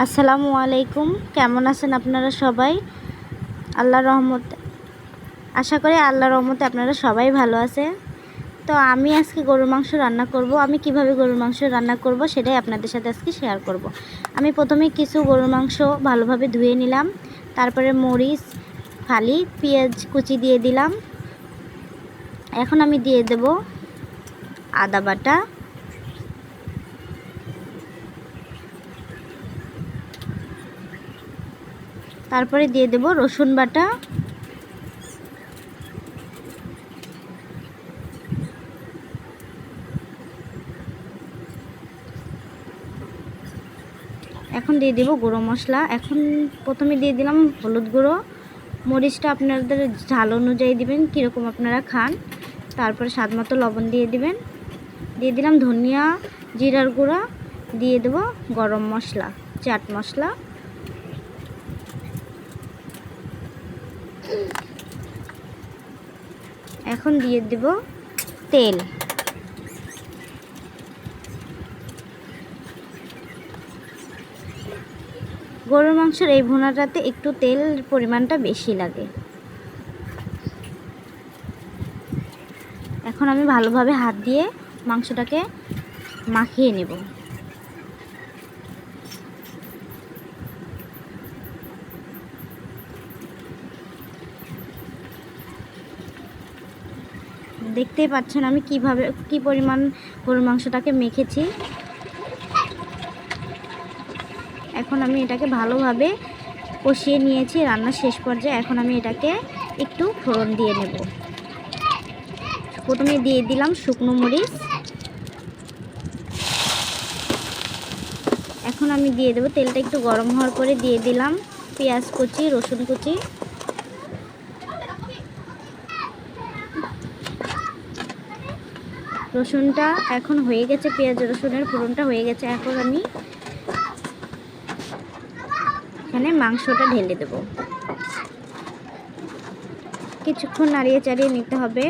আসসালামু আলাইকুম। কেমন আছেন আপনারা সবাই? আল্লাহ রহমত আশা করি আল্লাহ রহমতে আপনারা সবাই ভালো আছে তো আমি আজকে গরুর মাংস রান্না করব। আমি কীভাবে গরুর মাংস রান্না করব সেটাই আপনাদের সাথে আজকে শেয়ার করব। আমি প্রথমে কিছু গরুর মাংস ভালোভাবে ধুয়ে নিলাম। তারপরে মরিচ, ফালি, পেঁয়াজ কুচি দিয়ে দিলাম। এখন আমি দিয়ে দেব আদা বাটা। তারপরে দিয়ে দেব রসুন বাটা। এখন দিয়ে দেব গুঁড়ো মশলা। এখন প্রথমে দিয়ে দিলাম হলুদ গুঁড়ো। মরিচটা আপনাদের ঝাল অনুযায়ী দিবেন, কীরকম আপনারা খান। তারপরে স্বাদ মতো লবণ দিয়ে দিবেন। দিয়ে দিলাম ধনিয়া, জিরার গুঁড়া। দিয়ে দেব গরম মশলা, চাট মশলা। এখন দিয়ে দেব তেল। গরুর মাংসের এই ভুনাটাতে একটু তেল পরিমাণটা বেশি লাগে। এখন আমি ভালোভাবে হাত দিয়ে মাংসটাকে মাখিয়ে নেব। দেখতেই পাচ্ছেন আমি কীভাবে, কি পরিমাণ গরুর মাংসটাকে মেখেছি। এখন আমি এটাকে ভালোভাবে কষিয়ে নিয়েছি রান্নার শেষ পর্যায়ে এখন আমি এটাকে একটু ফোড়ন দিয়ে নেব। প্রথমে দিয়ে দিলাম শুকনো মরিচ। এখন আমি দিয়ে দেবো, তেলটা একটু গরম হওয়ার পরে দিয়ে দিলাম পেঁয়াজ কুচি, রসুন কুচি। রসুনটা এখন হয়ে গেছে, পেঁয়াজ রসুনের ফোড়নটা হয়ে গেছে। এখন আমি এখানে মাংসটা ঢেলে দেব। কিছুক্ষণ নাড়িয়ে চাড়িয়ে নিতে হবে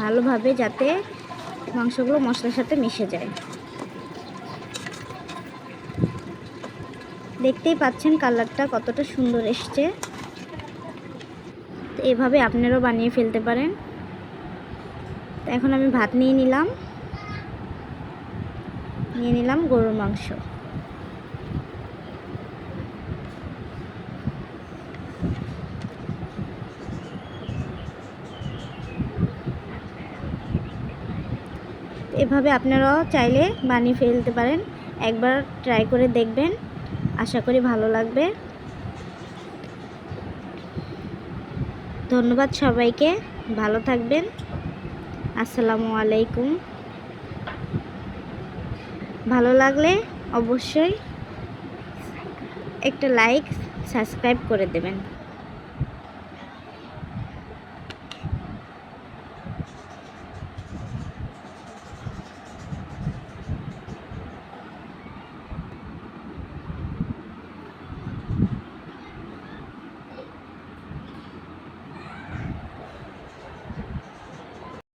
ভালোভাবে যাতে মাংসগুলো মশলার সাথে মিশে যায়। দেখতেই পাচ্ছেন কালারটা কতটা সুন্দর এসছে। এভাবে আপনারাও বানিয়ে ফেলতে পারেন। তো এখন আমি ভাত নিয়ে নিলাম। নিয়ে নিলাম গরুর মাংস। এভাবে আপনারাও চাইলে বানিয়ে ফেলতে পারেন। একবার ট্রাই করে দেখবেন। আশা করি ভালো লাগবে। ধন্যবাদ সবাইকে। ভালো থাকবেন। আসসালামু আলাইকুম। ভালো লাগলে অবশ্যই একটা লাইক সাবস্ক্রাইব করে দেবেন।